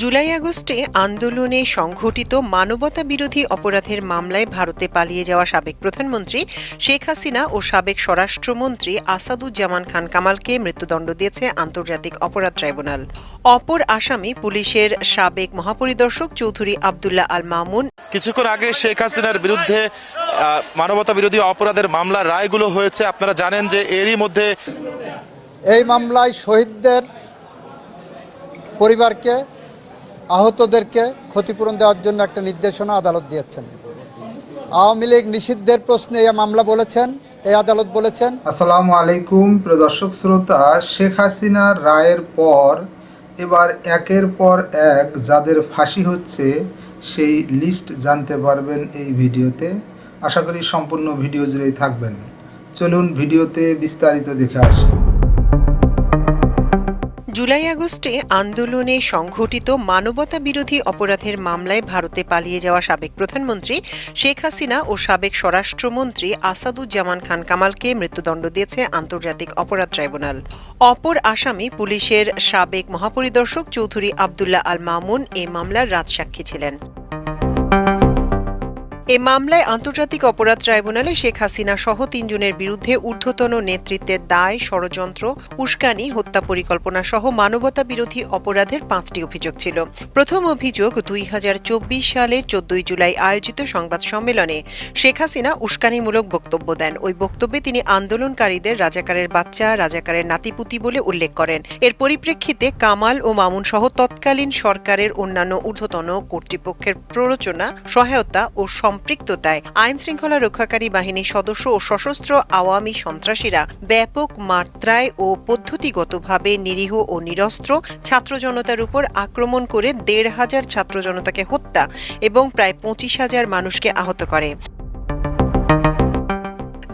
জুলাই আগস্টে আন্দোলনে সংঘটিত মানবতা বিরোধী অপরাধের মামলায় ভারতে পালিয়ে যাওয়া সাবেক প্রধানমন্ত্রী শেখ হাসিনা ও সাবেক স্বরাষ্ট্রমন্ত্রী আসাদুজ্জামান খান কামালকে মৃত্যুদণ্ড দিয়েছে আন্তর্জাতিক অপরাধ ট্রাইব্যুনাল। অপর আসামি পুলিশের সাবেক মহাপরিদর্শক চৌধুরী আবদুল্লাহ আল মামুন। কিছুক্ষণ আগে শেখ হাসিনার বিরুদ্ধে মানবতা বিরোধী অপরাধের মামলার রায়গুলো হয়েছে। আপনারা জানেন যে এরই মধ্যে এই মামলায় শহীদদের পরিবারকে আহতদেরকে ক্ষতিপূরণ দেওয়ার জন্য একটা নির্দেশনা আদালত দিয়েছেন। আওয়ামী লীগ নিষিদ্ধের প্রশ্নে এই মামলা বলেছেন এই আদালত বলেছেন, আসসালামু আলাইকুম প্রিয় দর্শক শ্রোতা, শেখ হাসিনার রায়ের পর, এবার একের পর এক যাদের ফাঁসি হচ্ছে, সেই লিস্ট জানতে পারবেন এই ভিডিওতে। আশা করি সম্পূর্ণ ভিডিও জুড়েই থাকবেন। চলুন ভিডিওতে বিস্তারিত দেখে আসি। জুলাই আগস্টে আন্দোলনে সংঘটিত মানবতা বিরোধী অপরাধের মামলায় ভারতে পালিয়ে যাওয়া সাবেক প্রধানমন্ত্রী শেখ হাসিনা ও সাবেক স্বরাষ্ট্রমন্ত্রী আসাদুজ্জামান খান কামালকে মৃত্যুদণ্ড দিয়েছে আন্তর্জাতিক অপরাধ ট্রাইব্যুনাল। অপর আসামি পুলিশের সাবেক মহাপরিদর্শক চৌধুরী আবদুল্লাহ আল মামুন এ মামলার রাজসাক্ষী ছিলেন। এ মামলায় আন্তর্জাতিক অপরাধ ট্রাইব্যুনালে শেখ হাসিনা সহ তিনজনের বিরুদ্ধে ঊর্ধ্বতন নেতৃত্বের দায়, ষড়যন্ত্র, উস্কানি, হত্যা পরিকল্পনা সহ মানবতা বিরোধী অপরাধের পাঁচটি অভিযোগ ছিল। প্রথম অভিযোগ, দুই হাজার চব্বিশ সালের চোদ্দই জুলাই আয়োজিত সংবাদ সম্মেলনে শেখ হাসিনা উস্কানিমূলক বক্তব্য দেন। ওই বক্তব্যে তিনি আন্দোলনকারীদের রাজাকারের বাচ্চা, রাজাকারের নাতিপুতি বলে উল্লেখ করেন। এর পরিপ্রেক্ষিতে কামাল ও মামুন সহ তৎকালীন সরকারের অন্যান্য ঊর্ধ্বতন কর্তৃপক্ষের প্ররোচনা, সহায়তা ও সম্পৃক্ততায় আইন শৃঙ্খলা রক্ষাকারী বাহিনীর সদস্য ও সশস্ত্র আওয়ামী সন্ত্রাসীরা ব্যাপক মাত্রায় ও পদ্ধতিগতভাবে নিরীহ ও নিরস্ত্র ছাত্র জনতার উপর আক্রমণ করে দেড় হাজার ছাত্র জনতাকে হত্যা এবং প্রায় পঁচিশ হাজার মানুষকে আহত করে।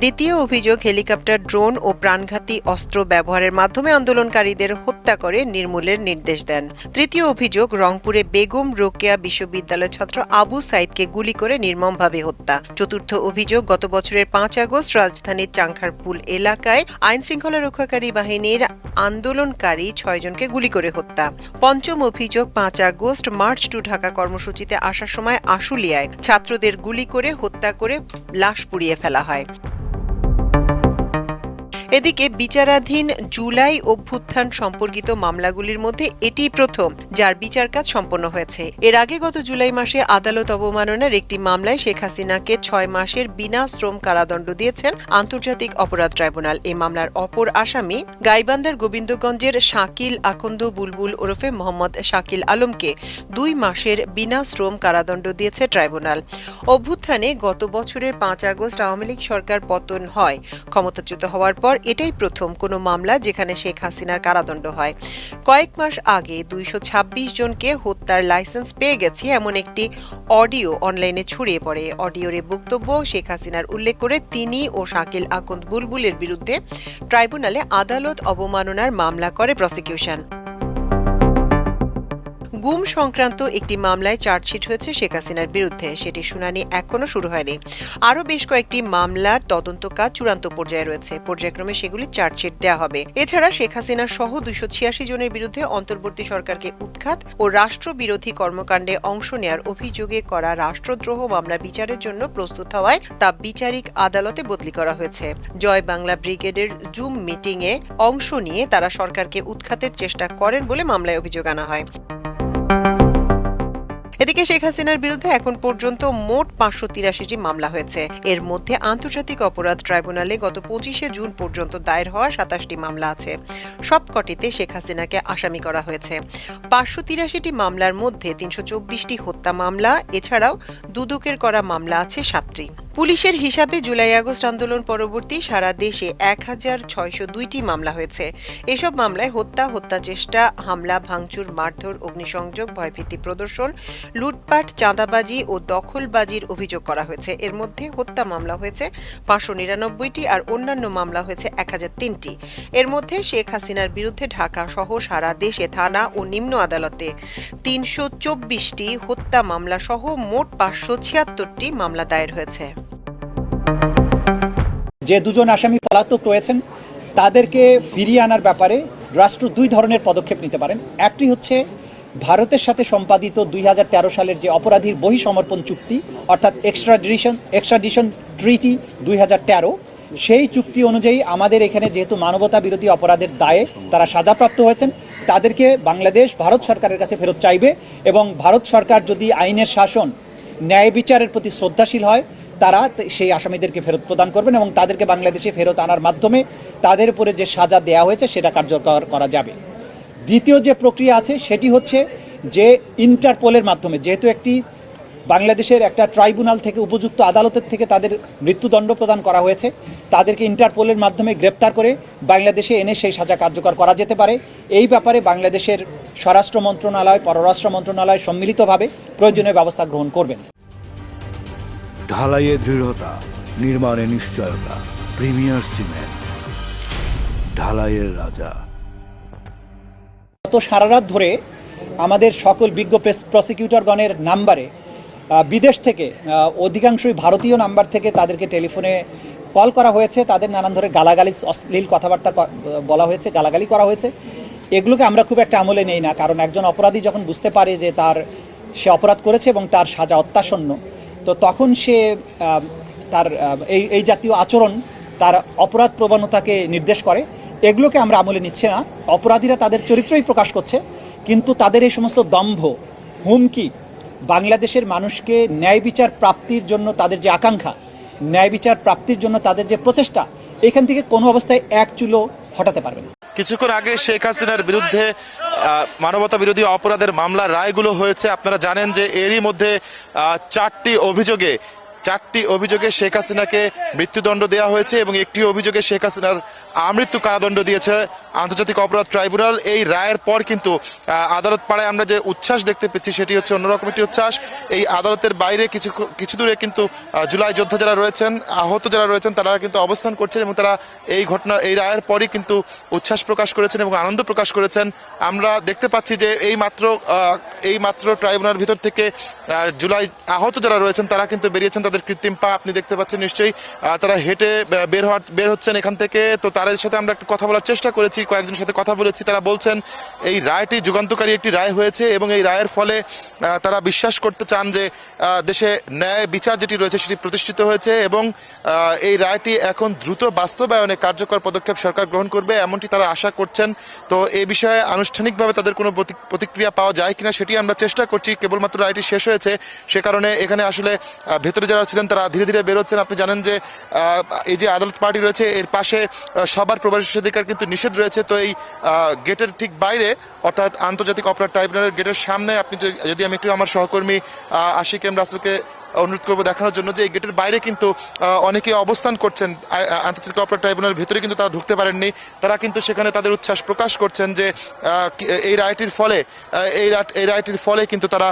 দ্বিতীয় অভিযোগ, হেলিকপ্টার, ড্রোন ও প্রাণঘাতী অস্ত্র ব্যবহারের মাধ্যমে আন্দোলনকারীদের হত্যা করে নির্মূলের নির্দেশ দেন। তৃতীয় অভিযোগ, রংপুরে বেগম রোকেয়া বিশ্ববিদ্যালয়ের ছাত্র আবু সাইদকে গুলি করে নির্মমভাবে হত্যা। চতুর্থ অভিযোগ, গত বছরের পাঁচ আগস্ট রাজধানীর চাংখারপুল এলাকায় আইন শৃঙ্খলা রক্ষাকারী বাহিনীর আন্দোলনকারী ছয়জনকে গুলি করে হত্যা। পঞ্চম অভিযোগ, পাঁচ আগস্ট মার্চ টু ঢাকা কর্মসূচিতে আসার সময় আশুলিয়ায় ছাত্রদের গুলি করে হত্যা করে লাশ পুড়িয়ে ফেলা হয়। এদিকে বিচারাধীন জুলাই অভ্যুত্থান সম্পর্কিত মামলাগুলির মধ্যে এটি প্রথম, যার বিচার কাজ সম্পন্ন হয়েছে। এর আগে গত জুলাই মাসে আদালত অবমাননার একটি মামলায় শেখ হাসিনাকে ছয় মাসের বিনা শ্রম কারাদণ্ড দিয়েছেন আন্তর্জাতিক অপরাধ ট্রাইব্যুনাল। এই মামলার অপর আসামি গাইবান্ধার গোবিন্দগঞ্জের শাকিল আকন্দ বুলবুল ওরফে মোহাম্মদ শাকিল আলমকে দুই মাসের বিনা শ্রম কারাদণ্ড দিয়েছে ট্রাইব্যুনাল। অভ্যুত্থানে গত বছরের পাঁচ আগস্ট আওয়ামী লীগ সরকার পতন হয়। ক্ষমতাচ্যুত হওয়ার পর এটাই প্রথম কোনো মামলা যেখানে শেখ হাসিনার কারাদণ্ড হয়। কয়েক মাস আগে দুইশো ছাব্বিশ জনকে হত্যার লাইসেন্স পেয়ে গেছে এমন একটি অডিও অনলাইনে ছড়িয়ে পড়ে। অডিওর বক্তব্য শেখ হাসিনার উল্লেখ করে তিনি ও শাকিল আকন্দ বুলবুলের বিরুদ্ধে ট্রাইব্যুনালে আদালত অবমাননার মামলা করে প্রসিকিউশন। গুম সংক্রান্ত একটি মামলায় চার্জশিট হয়েছে শেখ হাসিনার বিরুদ্ধে। সেটি শুনানি এখনও শুরু হয়নি। আরও বেশ কয়েকটি মামলার তদন্ত কাজ চূড়ান্ত পর্যায়ে রয়েছে। পর্যায়ক্রমে সেগুলি চার্জশিট দেওয়া হবে। এছাড়া শেখ হাসিনা সহ দুইশো ছিয়াশি জনের বিরুদ্ধে অন্তর্বর্তী সরকারকে উৎখাত ও রাষ্ট্রবিরোধী কর্মকাণ্ডে অংশ নেয়ার অভিযোগে করা রাষ্ট্রদ্রোহ মামলা বিচারের জন্য প্রস্তুত হওয়ায় তা বিচারিক আদালতে বদলি করা হয়েছে। জয় বাংলা ব্রিগেডের জুম মিটিংয়ে অংশ নিয়ে তারা সরকারকে উৎখাতের চেষ্টা করেন বলে মামলায় অভিযোগ আনা হয়। এদিকে শেখ হাসিনার বিরুদ্ধে এখন পর্যন্ত মোট পাঁচশো তিরাশিটি মামলা হয়েছে। এর মধ্যে আন্তর্জাতিক অপরাধ ট্রাইব্যুনালে গত পঁচিশে জুন পর্যন্ত দায়ের হওয়া সাতাশটি মামলা আছে। সবকটিতে শেখ হাসিনাকে আসামি করা হয়েছে। পাঁচশো তিরাশিটি মামলার মধ্যে তিনশো চব্বিশটি হত্যা মামলা, এছাড়াও দুদকের করা মামলা আছে সাতটি। পুলিশের হিসাবে জুলাই আগস্ট আন্দোলন পরবর্তী সারা দেশে এক হাজার ছয়শো দুইটি মামলা হয়েছে। এসব মামলায় হত্যা হত্যা চেষ্টা, হামলা, ভাঙচুর, মারধর, অগ্নিসংযোগ, ভয়ভীতি প্রদর্শন, লুটপাট, চাঁদাবাজি ও দখলবাজির অভিযোগ করা হয়েছে। এর মধ্যে হত্যা মামলা হয়েছে পাঁচশো নিরানব্বইটি আর অন্যান্য মামলা হয়েছে এক হাজার তিনটি। এর মধ্যে শেখ হাসিনার বিরুদ্ধে ঢাকা সহ সারা দেশে থানা ও নিম্ন আদালতে তিনশো চব্বিশটি হত্যা মামলা সহ মোট পাঁচশো ছিয়াত্তরটি মামলা দায়ের হয়েছে। যে দুজন আসামি পলাতক রয়েছেন, তাদেরকে ফিরিয়ে আনার ব্যাপারে রাষ্ট্র দুই ধরনের পদক্ষেপ নিতে পারেন। একটি হচ্ছে ভারতের সাথে সম্পাদিত দুই হাজার তেরো সালের যে অপরাধীর বহিসমর্পণ চুক্তি, অর্থাৎ এক্সট্রাডিশন এক্সট্রাডিশন ট্রিটি দুই হাজার তেরো, সেই চুক্তি অনুযায়ী আমাদের এখানে যেহেতু মানবতা বিরোধী অপরাধের দায়ে তারা সাজাপ্রাপ্ত হয়েছেন, তাদেরকে বাংলাদেশ, ভারত সরকারের কাছে ফেরত চাইবে এবং ভারত সরকার যদি আইনের শাসন, ন্যায় বিচারের প্রতি শ্রদ্ধাশীল হয় তারা সেই আসামিদেরকে ফেরত প্রদান করবেন এবং তাদেরকে বাংলাদেশে ফেরত আনার মাধ্যমে তাদের উপরে যে সাজা দেওয়া হয়েছে সেটা কার্যকর করা যাবে। দ্বিতীয় যে প্রক্রিয়া আছে সেটি হচ্ছে যে ইন্টারপোলের মাধ্যমে, যেহেতু একটি বাংলাদেশের একটা ট্রাইব্যুনাল থেকে উপযুক্ত আদালতের থেকে তাদের মৃত্যুদণ্ড প্রদান করা হয়েছে, তাদেরকে ইন্টারপোলের মাধ্যমে গ্রেপ্তার করে বাংলাদেশে এনে সেই সাজা কার্যকর করা যেতে পারে। এই ব্যাপারে বাংলাদেশের স্বরাষ্ট্র মন্ত্রণালয়, পররাষ্ট্র মন্ত্রণালয় সম্মিলিতভাবে প্রয়োজনীয় ব্যবস্থা গ্রহণ করবেন। ঢালাইয়ে দৃঢ়তা, নির্মাণে নিশ্চয়তা, প্রিমিয়ার সিমেন্ট, ঢালাইয়ের রাজা। গত সারা রাত ধরে আমাদের সকল বিজ্ঞ প্রসিকিউটরগণের নাম্বারে বিদেশ থেকে অধিকাংশই ভারতীয় নাম্বার থেকে তাদেরকে টেলিফোনে কল করা হয়েছে। তাদের নানান ধরে গালাগালি অশ্লীল কথাবার্তা বলা হয়েছে, গালাগালি করা হয়েছে। এগুলোকে আমরা খুব একটা আমলে নেই না, কারণ একজন অপরাধী যখন বুঝতে পারে যে তার, সে অপরাধ করেছে এবং তার সাজা অত্যাসন্ন তো তখন সে তার এই এই জাতীয় আচরণ তার অপরাধ প্রবণতাকে নির্দেশ করে। এগুলোকে আমরা আমলে নিচ্ছি না। অপরাধীরা তাদের চরিত্রই প্রকাশ করছে, কিন্তু তাদের এই সমস্ত দম্ভ, হুমকি বাংলাদেশের মানুষকে ন্যায় বিচার প্রাপ্তির জন্য তাদের যে আকাঙ্ক্ষা, ন্যায় বিচার প্রাপ্তির জন্য তাদের যে প্রচেষ্টা, এখান থেকে কোনো অবস্থায় এক চুলো হটাতে পারবে না। কিছুক্ষণ আগে শেখ হাসিনার বিরুদ্ধে মানবতা বিরোধী অপরাধের মামলার রায়গুলো হয়েছে। আপনারা জানেন যে এরই মধ্যে চারটি অভিযোগে চারটি অভিযোগে শেখ হাসিনাকে মৃত্যুদণ্ড দেওয়া হয়েছে এবং একটি অভিযোগে শেখ হাসিনার আমৃত্যু কারাদণ্ড দিয়েছে আন্তর্জাতিক অপরাধ ট্রাইব্যুনাল। এই রায়ের পর কিন্তু আদালত পাড়ায় আমরা যে উচ্ছ্বাস দেখতে পেয়েছি সেটি হচ্ছে অন্যরকম একটি উচ্ছ্বাস। এই আদালতের বাইরে কিছু কিছু দূরে কিন্তু জুলাই যোদ্ধা যারা রয়েছেন, আহত যারা রয়েছেন, তারা কিন্তু অবস্থান করছেন এবং তারা এই ঘটনা, এই রায়ের পরই কিন্তু উচ্ছ্বাস প্রকাশ করেছেন এবং আনন্দ প্রকাশ করেছেন। আমরা দেখতে পাচ্ছি যে এই মাত্র এই মাত্র ট্রাইব্যুনাল ভিতর থেকে জুলাই আহত যারা রয়েছেন, তারা কিন্তু বেরিয়েছেন তাদের কৃত্রিম পা, আপনি দেখতে পাচ্ছেন নিশ্চয়ই তারা হেঁটে বের হওয়ার, বের হচ্ছেন এখান থেকে। তো তাদের সাথে আমরা একটু কথা বলার চেষ্টা করেছি, কয়েকজনের সাথে কথা বলেছি। তারা বলছেন, এই রায়টি যুগান্তকারী একটি রায় হয়েছে এবং এই রায়ের ফলে তারা বিশ্বাস করতে চান যে দেশে ন্যায় বিচার যেটি রয়েছে সেটি প্রতিষ্ঠিত হয়েছে এবং এই রায়টি এখন দ্রুত বাস্তবায়নে কার্যকর পদক্ষেপ সরকার গ্রহণ করবে এমনটি তারা আশা করছেন। তো এই বিষয়ে আনুষ্ঠানিকভাবে তাদের কোনো প্রতিক্রিয়া পাওয়া যায় কিনা সেটি আমরা চেষ্টা করছি। কেবলমাত্র রায়টি শেষ হয়েছে, সে কারণে এখানে আসলে ভেতরে যারা ছিলেন তারা ধীরে ধীরে বেরোচ্ছেন। আপনি জানেন যে এই যে আদালত পার্টি রয়েছে, এর পাশে সবার প্রবেশাধিকার কিন্তু নিষেধ রয়েছে। তো এই গেটের ঠিক বাইরে, অর্থাৎ আন্তর্জাতিক অপরাধ ট্রাইব্যুনালের গেটের সামনে আপনি যদি- আমি একটু আমার সহকর্মী আশিক এম রাসেলকে অনুরোধ করব দেখানোর জন্য যে এই গেটের বাইরে কিন্তু অনেকে অবস্থান করছেন। আন্তর্জাতিক অপরাধ ট্রাইব্যুনালের ভেতরে কিন্তু তারা ঢুকতে পারেননি। তারা কিন্তু সেখানে তাদের উচ্ছ্বাস প্রকাশ করছেন যে এই রায়টির ফলে এই এই রায়টির ফলে কিন্তু তারা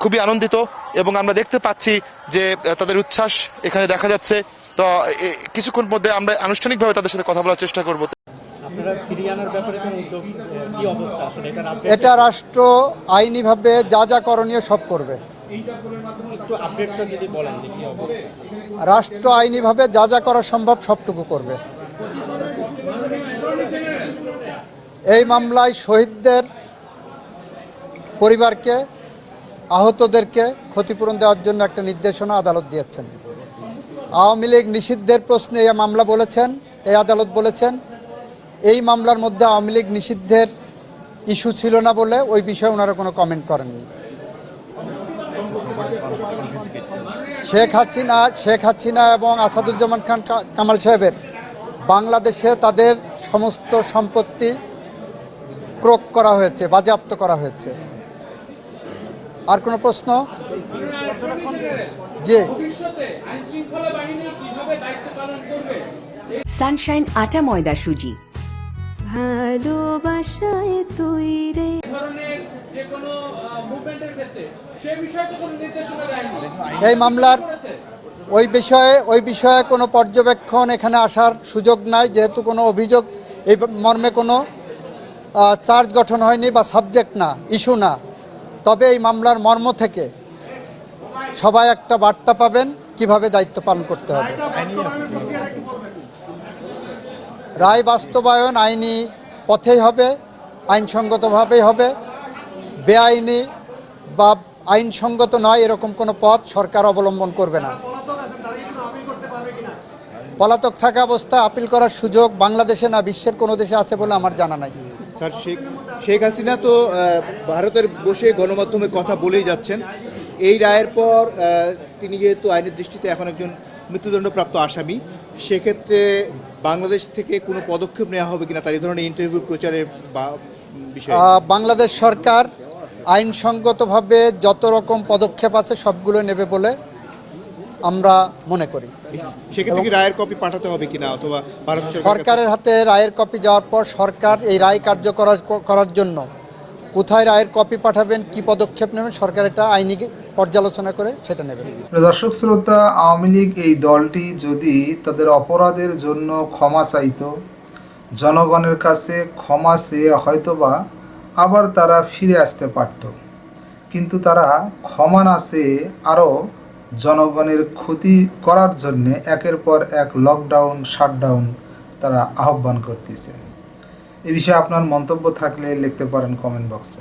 খুবই আনন্দিত এবং আমরা দেখতে পাচ্ছি যে তাদের উচ্ছ্বাস এখানে দেখা যাচ্ছে। তো কিছুক্ষণ মধ্যে আমরা আনুষ্ঠানিকভাবে তাদের সাথে কথা বলার চেষ্টা করব। আপনারা ফিরিয়ে আনার ব্যাপারে কোনো উদ্যোগ আহ, কি অবস্থা? আসলে এটা রাষ্ট্র আইনিভাবে যা যা করণীয় সব করবে। একটু আপডেটটা যদি বলেন যে কি অবস্থা। রাষ্ট্র আইনিভাবে যা যা করা সম্ভব সবটুকু করবে। এই মামলায় শহীদদের পরিবারকে আহতদেরকে ক্ষতিপূরণ দেওয়ার জন্য একটা নির্দেশনা আদালত দিয়েছেন। আওয়ামী লীগ নিষিদ্ধের প্রশ্নে এই মামলা বলেছেন এই আদালত বলেছেন। এই মামলার মধ্যে আওয়ামী লীগ নিষিদ্ধের ইস্যু ছিল না বলে ওই বিষয়ে ওনারা কোনো কমেন্ট করেননি। শেখ হাসিনা শেখ হাসিনা এবং আসাদুজ্জামান খান কামাল সাহেবের বাংলাদেশে তাদের সমস্ত সম্পত্তি ক্রোক করা হয়েছে, বাজেয়াপ্ত করা হয়েছে। আর কোনো প্রশ্ন? জি সানশাইন আটা ময়দা সুজি। ভালোবাসায় তৈরে এই মামলার ওই বিষয়ে ওই বিষয়ে কোনো পর্যবেক্ষণ এখানে আসার সুযোগ নাই যেহেতু কোনো অভিযোগ এই মর্মে কোনো চার্জ গঠন হয়নি বা সাবজেক্ট না ইস্যু না। তবে এই মামলার মর্ম থেকে সবাই একটা বার্তা পাবেন কীভাবে দায়িত্ব পালন করতে হবে। রায় বাস্তবায়ন আইনি পথেই হবে, আইনসঙ্গতভাবেই হবে। বেআইনি বা আইনসঙ্গত নয়, এরকম কোনো পথ সরকার অবলম্বন করবে না। পলাতক থাকা অবস্থা আপিল করার সুযোগ বাংলাদেশে না, বিশ্বের কোনো দেশে আছে বলে আমার জানা নাই। স্যার, শেখ শেখ হাসিনা তো ভারতের বসে গণমাধ্যমে কথা বলেই যাচ্ছেন। এই রায়ের পর তিনি যেহেতু আইনের দৃষ্টিতে এখন একজন মৃত্যুদণ্ডপ্রাপ্ত আসামি সেক্ষেত্রে বাংলাদেশ থেকে কোনো পদক্ষেপ নেওয়া হবে কিনা তার এই ধরনের ইন্টারভিউ প্রচারের বা বাংলাদেশ সরকার আইনসঙ্গতভাবে যত রকম পদক্ষেপ আছে সবগুলো নেবে বলে আমরা মনে করি। সেক্ষেত্রে রায়ের কপি পাঠাতে হবে কিনা অথবা সরকারের সরকারের হাতে রায়ের কপি যাওয়ার পর সরকার এই রায় কার্যকর করার জন্য কোথায় রায়ের কপি পাঠাবেন, কি পদক্ষেপ নেবেন, সরকার এটা আইনি পর্যালোচনা করে সেটা নেবেন। দর্শক, শ্রোতা, আওয়ামী লীগ এই দলটি যদি তাদের অপরাধের জন্য ক্ষমা চাইতো, জনগণের কাছে ক্ষমা চেয়ে হয়তোবা আবার তারা ফিরে আসতে পারত। কিন্তু তারা ক্ষমা না চেয়ে আরও জনগণের ক্ষতি করার জন্যে একের পর এক লকডাউন শাটডাউন তারা আহ্বান করতেছে। এ বিষয়ে আপনার মন্তব্য থাকলে লিখতে পারেন কমেন্ট বক্সে।